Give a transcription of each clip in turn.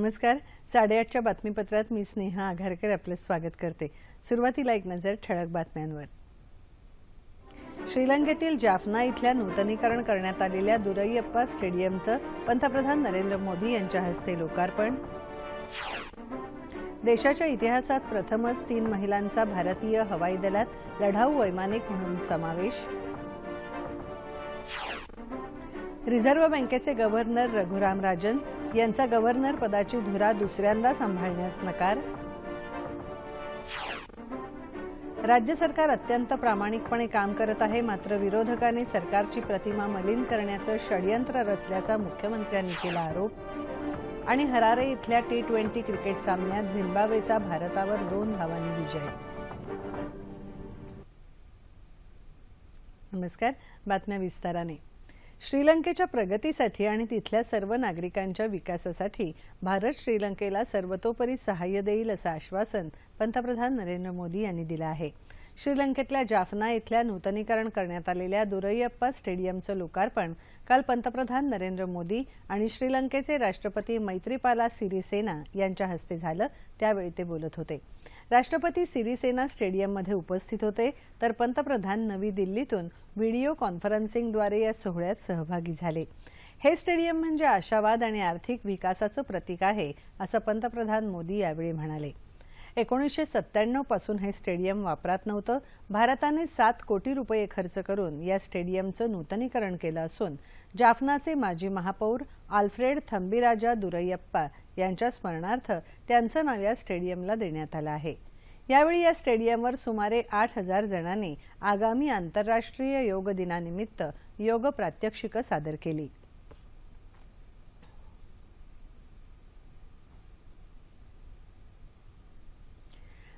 नमस्कार. साडेआठच्या बातमीपत्रात मी स्नेहा आघारकर आपलं स्वागत करते. सुरुवातीला एक नजर ठळक बातम्यांवर. श्रीलंकेतील जाफना इथल्या नूतनीकरण करण्यात आलेल्या दुरैयप्पा स्टेडियमचं पंतप्रधान नरेंद्र मोदी यांच्या हस्ते लोकार्पण. देशाच्या इतिहासात प्रथमच तीन महिलांचा भारतीय हवाई दलात लढाऊ वैमानिक म्हणून समावेश. रिझर्व्ह बँकेचे गव्हर्नर रघुराम राजन यांचा गव्हर्नर पदाची धुरा दुसऱ्यांदा सांभाळण्यास नकार. राज्य सरकार अत्यंत प्रामाणिकपणे काम करत आहे मात्र विरोधकांनी सरकारची प्रतिमा मलिन करण्याचं षडयंत्र रचल्याचा मुख्यमंत्र्यांनी केला आरोप. आणि हरारे इथल्या टी ट्वेंटी क्रिकेट सामन्यात झिम्बाब्वेचा भारतावर दोन धावांनी विजय. नमस्कार बातम्या विस्ताराने. श्रीलंकेच्या प्रगतीसाठी आणि तिथल्या सर्व नागरिकांच्या विकासासाठी भारत श्रीलंकेला सर्वतोपरी सहाय्य देईल असं आश्वासन पंतप्रधान नरेंद्र मोदी यांनी दिलं आहे. श्रीलंकेतल्या जाफना इथल्या नूतनीकरण करण्यात आलेल्या दुरैयप्पा स्टेडियमचं लोकार्पण काल पंतप्रधान नरेंद्र मोदी आणि श्रीलंकेचे राष्ट्रपती मैत्रीपाला सिरीसेना यांच्या हस्ते झालं. त्यावेळी ते बोलत होते. राष्ट्रपती सिरीसेना स्टेडियममध्ये उपस्थित होते तर पंतप्रधान नवी दिल्लीतून व्हिडिओ कॉन्फरन्सिंगद्वारे या सोहळ्यात सहभागी झाले. हे स्टेडियम म्हणजे आशावाद आणि आर्थिक विकासाचं प्रतीक आहे असं पंतप्रधान मोदी यावेळी म्हणाले. एकोणीसशे सत्त्याण्णवपासून हे स्टेडियम वापरात नव्हतं. भारताने सात कोटी रुपये खर्च करून या स्टेडियमचं नूतनीकरण केलं असून जाफनाचे माजी महापौर आल्फ्रेड थंबीराजा दुरैयप्पा यांच्या स्मरणार्थ त्यांचं नाव या स्टेडियमला देण्यात आलं आहे. यावेळी या स्टेडियमवर सुमारे आठ हजार जणांनी आगामी आंतरराष्ट्रीय योग दिनानिमित्त योग प्रात्यक्षिकं सादर केली.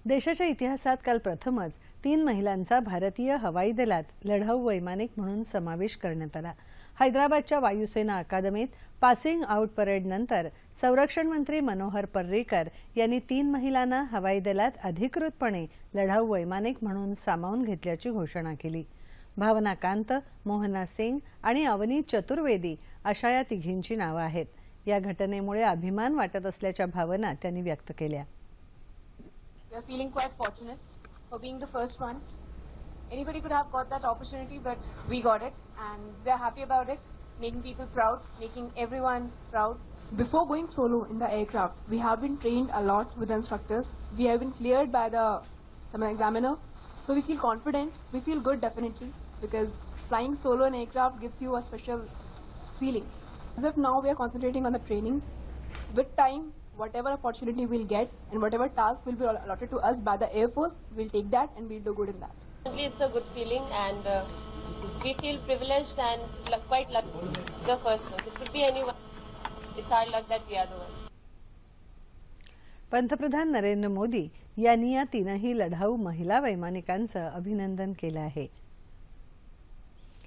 देशाच्या इतिहासात काल प्रथमच तीन महिलांचा भारतीय हवाई दलात लढाऊ वैमानिक म्हणून समावेश करण्यात आला. हैदराबादच्या वायुसेना अकादमीत पासिंग आऊट परेडनंतर संरक्षण मंत्री मनोहर पर्रीकर यांनी तीन महिलांना हवाई दलात अधिकृतपणे लढाऊ वैमानिक म्हणून सामावून घेतल्याची घोषणा केली. भावना कांत मोहना सिंग आणि अवनी चतुर्वेदी अशा या तिघींची नावं आहेत. या घटनेमुळे अभिमान वाटत असल्याच्या भावना त्यांनी व्यक्त केल्या. Anybody could have got that opportunity, but we got it, and we are happy about it, making people proud, making everyone proud. Before going solo in the aircraft, we have been trained a lot with instructors. We have been cleared by the examiner. So we feel confident. We feel good definitely because flying solo in aircraft gives you a special feeling. As of now, we are concentrating on the training. With time, whatever opportunity we'll get and whatever task will be allotted to us by the Air Force, we'll take that and we'll do good in that. It's a good feeling and uh, we feel privileged and luck, quite lucky. The first one. It could be anyone. It's our luck that we are the one. पंतप्रधान नरेंद्र मोदी यांनी या तीनही लढाऊ महिला वैमानिकांचं अभिनंदन केलं आहे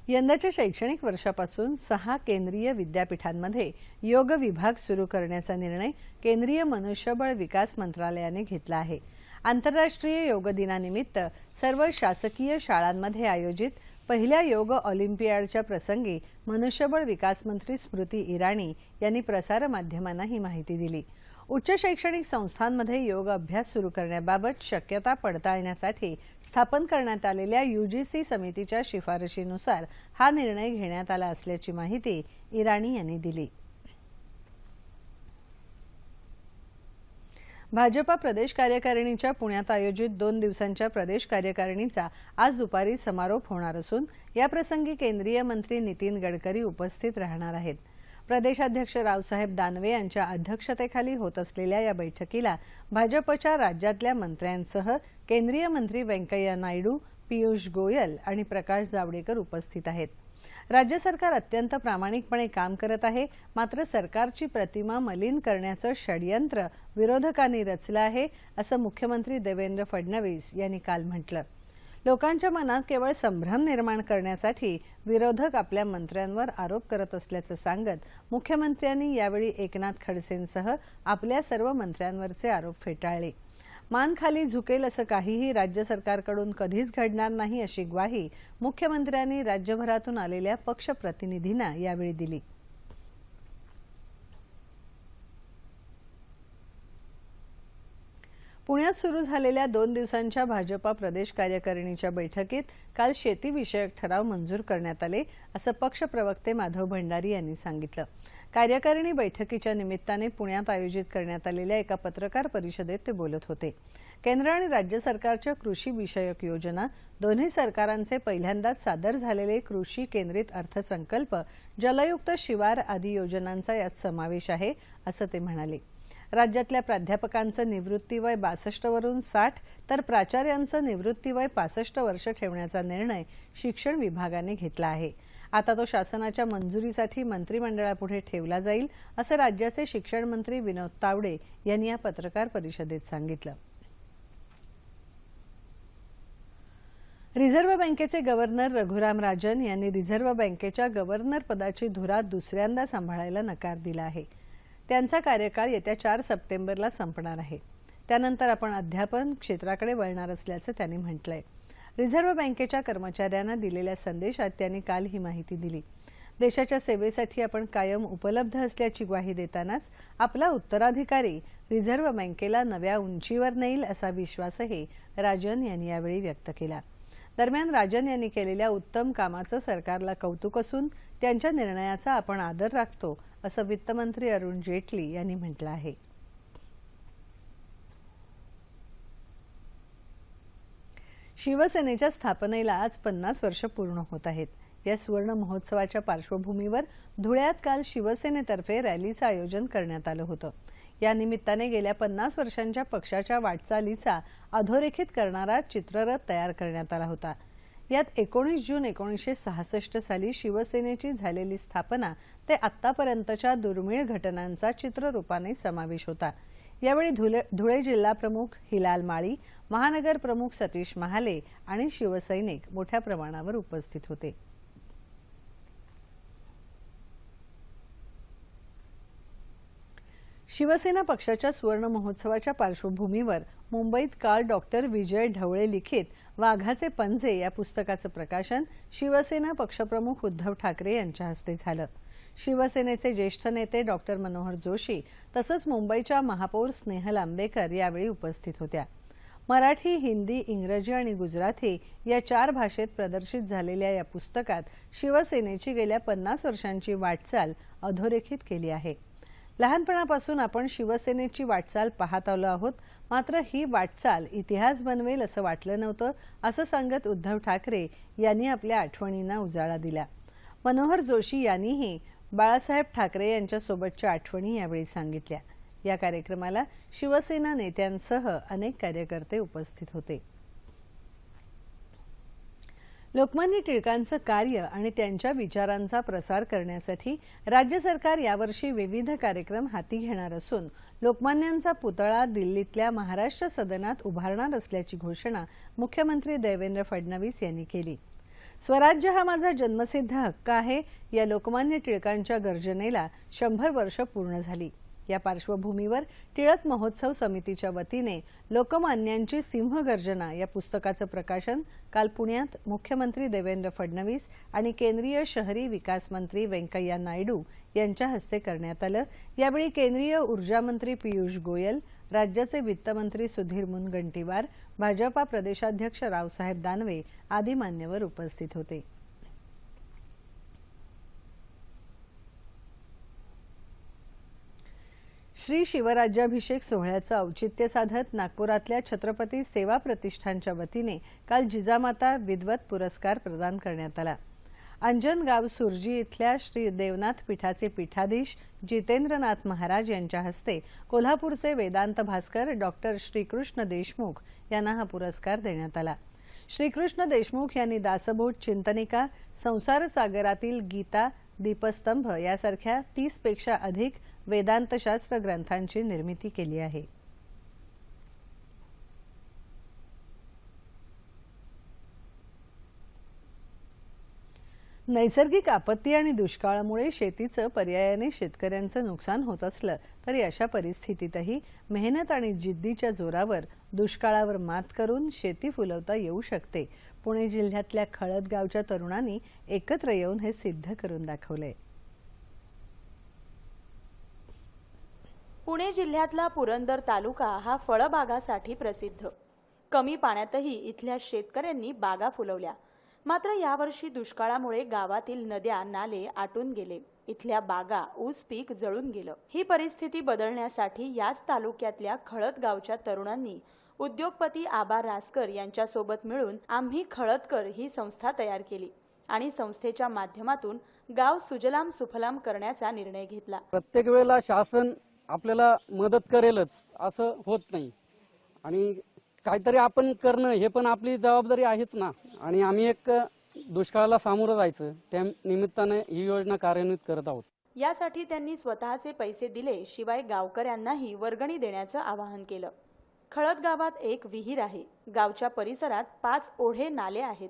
यंदाच्या शैक्षणिक वर्षापासून सहा केंद्रीय विद्यापीठांमध्ये योग विभाग सुरू करण्याचा निर्णय केंद्रीय मनुष्यबळ विकास मंत्रालयाने घेतला आहे आंतरराष्ट्रीय योग दिनानिमित्त सर्व शासकीय शाळांमध्ये आयोजित पहिल्या योग ऑलिम्पियाडच्या प्रसंगी मनुष्यबळ विकास मंत्री स्मृती इराणी यांनी प्रसारमाध्यमांना ही माहिती दिली. उच्च शैक्षणिक संस्थांमध्ये योग अभ्यास सुरू करण्याबाबत शक्यता पडताळण्यासाठी स्थापन करण्यात आलेल्या युजीसी समितीच्या शिफारशीनुसार हा निर्णय घेण्यात आला असल्याची माहिती इराणी यांनी दिली. भाजपा प्रदेश कार्यकारिणीच्या पुण्यात आयोजित दोन दिवसांच्या प्रदेश कार्यकारिणीचा आज दुपारी समारोप होणार असून याप्रसंगी केंद्रीय मंत्री नितीन गडकरी उपस्थित राहणार आहेत. प्रदेशाध्यक्ष रावसाहेब दानवे यांच्या अध्यक्षतेखाली होत असलेल्या या बैठकीला भाजपच्या राज्यातल्या मंत्र्यांसह केंद्रीय मंत्री व्यंकय्या नायडू पियुष गोयल आणि प्रकाश जावडेकर उपस्थित आहेत. राज्य सरकार अत्यंत प्रामाणिकपणे काम करत आहे. मात्र सरकारची प्रतिमा मलिन करण्याचं षडयंत्र विरोधकांनी रचलं आहे असं मुख्यमंत्री देवेंद्र फडणवीस यांनी काल म्हटलं. लोकांच्या मनात केवळ संभ्रम निर्माण करण्यासाठी विरोधक आपल्या मंत्र्यांवर आरोप करत असल्याचं सांगत मुख्यमंत्र्यांनी यावेळी एकनाथ खडसेंसह आपल्या सर्व मंत्र्यांवरचे आरोप फेटाळले. मान खाली झुकेल असं काहीही राज्य सरकारकडून कधीच घडणार नाही अशी ग्वाही मुख्यमंत्र्यांनी राज्यभरातून आलेल्या पक्षप्रतिनिधींना यावेळी दिली. पुण्यात सुरू झालेल्या दोन दिवसांच्या भाजपा प्रदेश कार्यकारिणीच्या बैठकीत काल शेतीविषयक ठराव मंजूर करण्यात आले असं पक्ष प्रवक्ते माधव भंडारी यांनी सांगितलं. कार्यकारिणी बैठकीच्या निमित्ताने पुण्यात आयोजित करण्यात आलेल्या एका पत्रकार परिषदेत ते बोलत होते. केंद्र आणि राज्य सरकारच्या कृषी विषयक योजना दोन्ही सरकारांचे पहिल्यांदाच सादर झालेले कृषी केंद्रित अर्थसंकल्प जलयुक्त शिवार आदी योजनांचा यात समावेश आहे असं ते म्हणाले. राज्यातल्या प्राध्यापकांचं निवृत्ती वय बासष्ट वरून साठ तर प्राचार्यांचं निवृत्ती वय पासष्ट वर्ष ठेवण्याचा निर्णय शिक्षण विभागाने घेतला आहे. आता तो शासनाच्या मंजुरीसाठी मंत्रिमंडळापुढे ठेवला जाईल असं राज्याचे शिक्षण मंत्री विनोद तावडे यांनी या पत्रकार परिषदेत सांगितलं. रिझर्व्ह बँकेचे गव्हर्नर रघुराम राजन यांनी रिझर्व्ह बँकेच्या गव्हर्नर पदाची धुरा दुसऱ्यांदा सांभाळायला नकार दिला आहे. त्यांचा कार्यकाळ येत्या चार सप्टेंबरला संपणार आहे. त्यानंतर आपण अध्यापन क्षेत्राकडे वळणार असल्याचं त्यांनी म्हटलंय. रिझर्व्ह बँकेच्या कर्मचाऱ्यांना दिलेल्या संदेशात त्यांनी काल ही माहिती दिली. देशाच्या सेवेसाठी आपण कायम उपलब्ध असल्याची ग्वाही देतानाच आपला उत्तराधिकारी रिझर्व्ह बँकेला नव्या उंचीवर नेईल असा विश्वासही राजन यांनी यावेळी व्यक्त केला. दरम्यान राजन यांनी केलेल्या उत्तम कामाचं सरकारला कौतुक असून त्यांच्या निर्णयाचा आपण आदर राखतो असं वित्तमंत्री अरुण जेटली यांनी म्हटलं आहे. शिवसेनेच्या स्थापनेला आज पन्नास वर्ष पूर्ण होत आहेत. या सुवर्ण महोत्सवाच्या पार्श्वभूमीवर धुळ्यात काल शिवसेनेतर्फे रॅलीचं आयोजन करण्यात आलं होतं. या निमित्ताने गेल्या पन्नास वर्षांच्या पक्षाच्या वाटचालीचा अधोरेखित करणारा चित्ररथ तयार करण्यात आला होता. यात एकोणीस जून एकोणीसशे सहासष्ट साली शिवसेनेची झालेली स्थापना ते आतापर्यंतच्या दुर्मिळ घटनांचा चित्ररूपाने समावेश होता. यावेळी धुळे जिल्हा प्रमुख हिलाल माळी महानगर प्रमुख सतीश महाले आणि शिवसैनिक मोठ्या प्रमाणावर उपस्थित होते. शिवसेना पक्षाच्या सुवर्ण महोत्सवाच्या पार्श्वभूमीवर मुंबईत काल डॉक्टर विजय ढवळे लिखित वाघाचे पंजे या पुस्तकाचं प्रकाशन शिवसेना पक्षप्रमुख उद्धव ठाकरे यांच्या हस्ते झालं. शिवसेनेचे ज्येष्ठ नेते डॉक्टर मनोहर जोशी तसंच मुंबईच्या महापौर स्नेहल आंबेकर यावेळी उपस्थित होत्या. मराठी हिंदी इंग्रजी आणि गुजराती या चार भाषेत प्रदर्शित झालेल्या या पुस्तकात शिवसेनेची गेल्या पन्नास वर्षांची वाटचाल अधोरेखित केली आहे. लहानपणापासून आपण शिवसेनेची वाटचाल पाहत आलो आहोत. मात्र ही वाटचाल इतिहास बनवेल असं वाटलं नव्हतं असं सांगत उद्धव ठाकरे यांनी आपल्या आठवणींना उजाळा दिला. मनोहर जोशी यांनीही बाळासाहेब ठाकरे यांच्यासोबतच्या आठवणी यावेळी सांगितल्या. या कार्यक्रमाला शिवसेना नेत्यांसह अनेक कार्यकर्ते उपस्थित होते. लोकमान्य टिळकांचं कार्य आणि त्यांच्या विचारांचा प्रसार करण्यासाठी राज्य सरकार यावर्षी विविध कार्यक्रम हाती घेणार असून लोकमान्यांचा पुतळा दिल्लीतल्या महाराष्ट्र सदनात उभारणार असल्याची घोषणा मुख्यमंत्री देवेंद्र फडणवीस यांनी केली. स्वराज्य हा माझा जन्मसिद्ध हक्क आहे. या लोकमान्य टिळकांच्या गर्जनेला शंभर वर्ष पूर्ण झाली. या पार्श्वभूमीवर टिळक महोत्सव समितीच्या वतीने लोकमान्यांची सिंहगर्जना या पुस्तकाचं प्रकाशन काल पुण्यात मुख्यमंत्री देवेंद्र फडणवीस आणि केंद्रीय शहरी विकास मंत्री व्यंकय्या नायडू यांच्या हस्ते करण्यात आलं. यावेळी केंद्रीय ऊर्जामंत्री पियुष गोयल राज्याचे वित्तमंत्री सुधीर मुनगंटीवार भाजपा प्रदेशाध्यक्ष रावसाहेब दानवे आदी मान्यवर उपस्थित होते. श्री शिवराज्याभिषेक सोहळ्याचं औचित्य साधत नागपुरातल्या छत्रपती सेवा प्रतिष्ठानच्या वतीने काल जिजामाता विद्वत पुरस्कार प्रदान करण्यात आला. अंजनगाव सुरजी इथल्या श्री देवनाथ पीठाचे पीठाधीश जितेंद्रनाथ महाराज यांच्या हस्ते कोल्हापूरचे वेदांत भास्कर डॉक्टर श्रीकृष्ण देशमुख यांना हा पुरस्कार देण्यात आला. श्रीकृष्ण देशमुख यांनी दासबोध चिंतनिका संसार सागरातील गीता दीपस्तंभ यासारख्या तीसपेक्षा अधिक वेदांतशास्त्र ग्रंथांची निर्मिती केली आहे. नैसर्गिक आपत्ती आणि दुष्काळामुळे शेतीचं पर्यायाने शेतकऱ्यांचं नुकसान होत असलं तरी अशा परिस्थितीतही मेहनत आणि जिद्दीच्या जोरावर दुष्काळावर मात करून शेती फुलवता येऊ शकते. पुणे जिल्ह्यातल्या खळद गावच्या तरुणांनी एकत्र येऊन हे सिद्ध करून दाखवलंय. पुणे जिल्ह्यातला पुरंदर तालुका हा फळबागासाठी प्रसिद्ध. कमी पाण्यातही इथल्या शेतकऱ्यांनी बागा फुलवल्या. मात्र यावर्षी दुष्काळामुळे गावातील नद्या नाले आटून गेले. इथल्या बागा ऊस पीक जळून गेलं. ही परिस्थिती बदलण्यासाठी याच तालुक्यातल्या खळद गावच्या तरुणांनी उद्योगपती आबा रासकर यांच्यासोबत मिळून आम्ही खळदकर ही संस्था तयार केली आणि संस्थेच्या माध्यमातून गाव सुजलाम सुफलाम करण्याचा निर्णय घेतला. प्रत्येक वेळेला शासन आपल्याला मदत करेलच असं होत नाही. आणि काहीतरी आपण करणं हे पण आपली जबाबदारी आहेच ना. आणि आम्ही एक दुष्काळाला सामोरं जायचं त्या निमित्तानं ही योजना कार्यान्वित करत आहोत. यासाठी त्यांनी स्वतःचे पैसे दिले शिवाय गावकऱ्यांनाही वर्गणी देण्याचं आवाहन केलं. खळद गावात एक विहीर आहे. गावच्या परिसरात पाच ओढे नाले आहेत.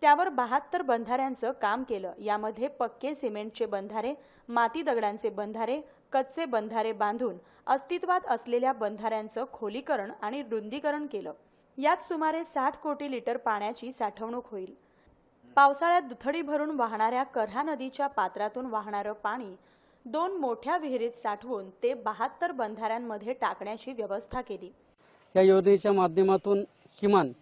त्यावर बहात्तर बंधाऱ्यांचं काम केलं. यामध्ये पक्के सिमेंटचे बंधारे माती दगडांचे बंधारे कच्चे बंधारे बांधून अस्तित्वात असलेल्या बंधाऱ्यांचं खोलीकरण आणि रुंदीकरण केलं. यात सुमारे साठ कोटी लिटर पाण्याची साठवणूक होईल. पावसाळ्यात दुथडी भरून वाहणाऱ्या करहा नदीच्या पात्रातून वाहणारं पाणी दोन मोठ्या विहिरीत साठवून ते बहात्तर बंधाऱ्यांमध्ये टाकण्याची व्यवस्था केली. या योजनेच्या माध्यमातून किमान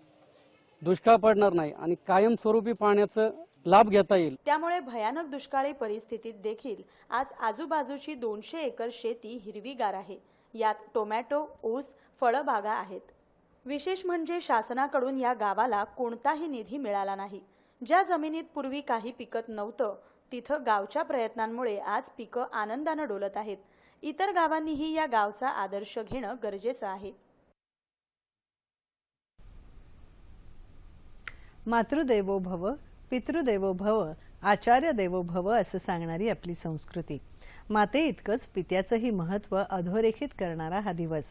दुष्काळ पडणार नाही आणि कायमस्वरूपी पाण्याचं लाभ घेता येईल. त्यामुळे भयानक दुष्काळी परिस्थितीत देखील आज आजूबाजूची दोनशे एकर शेती हिरवीगार आहे. यात टोमॅटो ऊस फळबागा आहेत. विशेष म्हणजे शासनाकडून या गावाला कोणताही निधी मिळाला नाही. ज्या जमिनीत पूर्वी काही पिकत नव्हतं तिथं गावच्या प्रयत्नांमुळे आज पिकं आनंदानं डोलत आहेत. इतर गावांनीही या गावचा आदर्श घेणं गरजेचं आहे. मातृदेवो भव पितृदेवो भव आचार्य देवो भव असं सांगणारी आपली संस्कृती. माते इतकंच पित्याचंही महत्त्व अधोरेखित करणारा हा दिवस.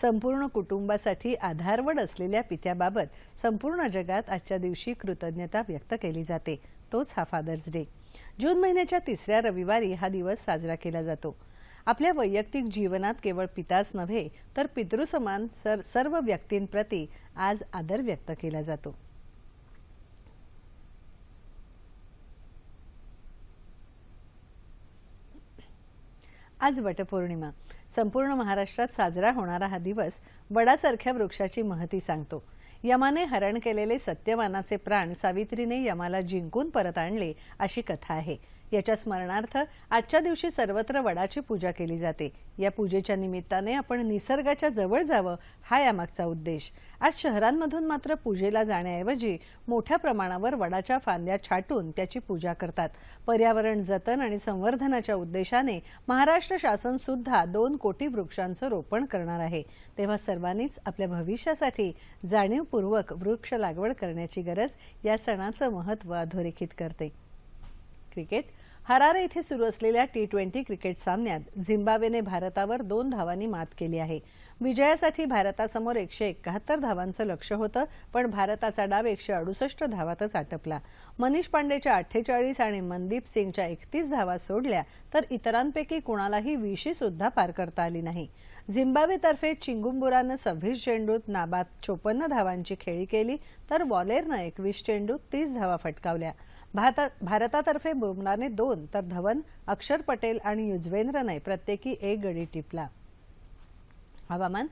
संपूर्ण कुटुंबासाठी आधारवड असलेल्या पित्याबाबत संपूर्ण जगात आजच्या दिवशी कृतज्ञता व्यक्त केली जाते. तोच हा फादर्स डे जून महिन्याच्या तिसऱ्या रविवारी हा दिवस साजरा केला जातो. आपल्या वैयक्तिक जीवनात केवळ पिताच नव्हे तर पितृसमान सर- सर्व व्यक्तींप्रती आज आदर व्यक्त केला जातो. आज वटपौर्णिमा. संपूर्ण महाराष्ट्रात साजरा होणारा हा दिवस वडासारख्या वृक्षाची महती सांगतो. यमाने हरण केलेले सत्यवानाचे प्राण सावित्रीने यमाला जिंकून परत आणले अशी कथा आहे. याच्या स्मरणार्थ आजच्या दिवशी सर्वत्र वडाची पूजा केली जाते. या पूजेच्या निमित्ताने आपण निसर्गाच्या जवळ जावं हा यामागचा उद्देश. आज शहरांमधून मात्र पूजेला जाण्याऐवजी मोठ्या प्रमाणावर वडाच्या फांद्या छाटून त्याची पूजा करतात. पर्यावरण जतन आणि संवर्धनाच्या उद्देशाने महाराष्ट्र शासन सुद्धा दोन कोटी वृक्षांचं रोपण करणार आहे. तेव्हा सर्वांनीच आपल्या भविष्यासाठी जाणीवपूर्वक वृक्ष लागवड करण्याची गरज या सणाचं महत्त्व अधोरेखित करते. क्रिकेट हरारे इथे सुरू असलेल्या टी ट्वेंटी क्रिकेट सामन्यात झिम्बाब्वेने भारतावर दोन धावांनी मात केली आहे. विजयासाठी भारतासमोर एकशे एकाहत्तर धावांचं लक्ष होतं पण भारताचा डाव एकशे अडुसष्ट धावातच आटपला. मनीष पांडेच्या अठ्ठेचाळीस आणि मनदीप सिंगच्या एकतीस धावा सोडल्या तर इतरांपैकी कुणालाही वीशी सुद्धा पार करता आली नाही. झिम्बाब्वेतर्फे चिंगुंबुरानं सव्वीस चेंडूत नाबाद चोपन्न धावांची खेळी केली तर वॉलेरनं एकवीस चेंडूत तीस धावा फटकावल्या. भारता- भारतातर्फे बुमराने दोन तर धवन अक्षर पटेल आणि युजवेंद्रने प्रत्येकी एक गडी टिपला. हवामान.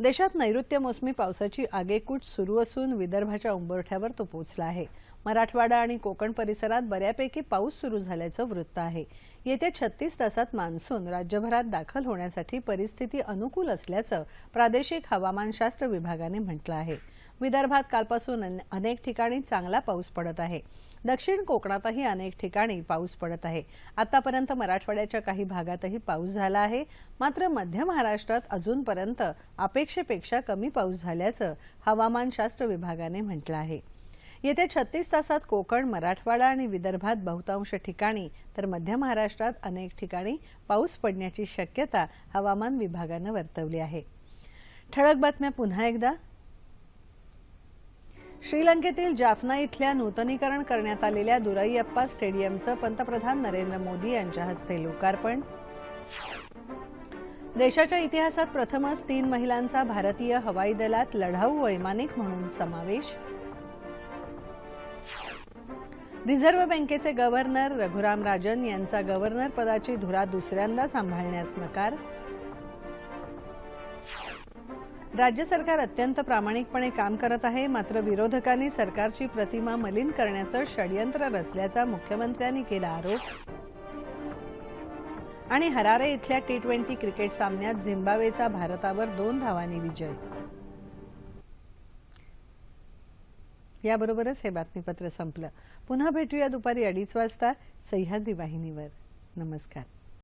देशात नैऋत्य मोसमी पावसाची आगेकूट सुरू असून विदर्भाच्या उंबरठ्यावर तो पोचला आहे. मराठवाडा आणि कोकण परिसरात बऱ्यापैकी पाऊस सुरू झाल्याचं वृत्त आहे. येत्या छत्तीस तासात मान्सून राज्यभरात दाखल होण्यासाठी परिस्थिती अनुकूल असल्याचं प्रादेशिक हवामानशास्त्र विभागाने म्हटलं आहे. विदर्भात कालपासून अन- अनेक ठिकाणी चांगला पाऊस पडत आहे. दक्षिण कोकणातही अनेक ठिकाणी पाऊस पडत आहे. आतापर्यंत मराठवाड्याच्या काही भागातही पाऊस झाला आहे. मात्र मध्य महाराष्ट्रात अजूनपर्यंत अपेक्षेपेक्षा कमी पाऊस झाल्याचं हवामानशास्त्र विभागाने म्हटलं आहे. येत्या छत्तीस तासात कोकण मराठवाडा आणि विदर्भात बहुतांश ठिकाणी तर मध्य महाराष्ट्रात अनेक ठिकाणी पाऊस पडण्याची शक्यता हवामान विभागानं वर्तवली आहे. ठळक बातम्या पुन्हा एकदा. श्रीलंकेतील जाफना इथल्या नूतनीकरण करण्यात आलेल्या दुराईअप्पा स्टेडियमचं पंतप्रधान नरेंद्र मोदी यांच्या हस्ते लोकार्पण. देशाच्या इतिहासात प्रथमच तीन महिलांचा भारतीय हवाई दलात लढाऊ वैमानिक म्हणून समावेश. रिझर्व्ह बँकेचे गव्हर्नर रघुराम राजन यांचा गव्हर्नर पदाची धुरा दुसऱ्यांदा सांभाळण्यास नकार. राज्य सरकार अत्यंत प्रामाणिकपणे काम करत आहे मात्र विरोधकांनी सरकारची प्रतिमा मलिन करण्याचं षडयंत्र रचल्याचा मुख्यमंत्र्यांनी केला आरोप. आणि हरारे इथल्या टी ट्वेंटी क्रिकेट सामन्यात झिम्बाब्वेचा भारतावर दोन धावांनी विजय. याबरोबरच हे बातमीपत्र संपलं. पुन्हा भेटूया दुपारी अडीच वाजता सह्याद्री वाहिनीवर. नमस्कार.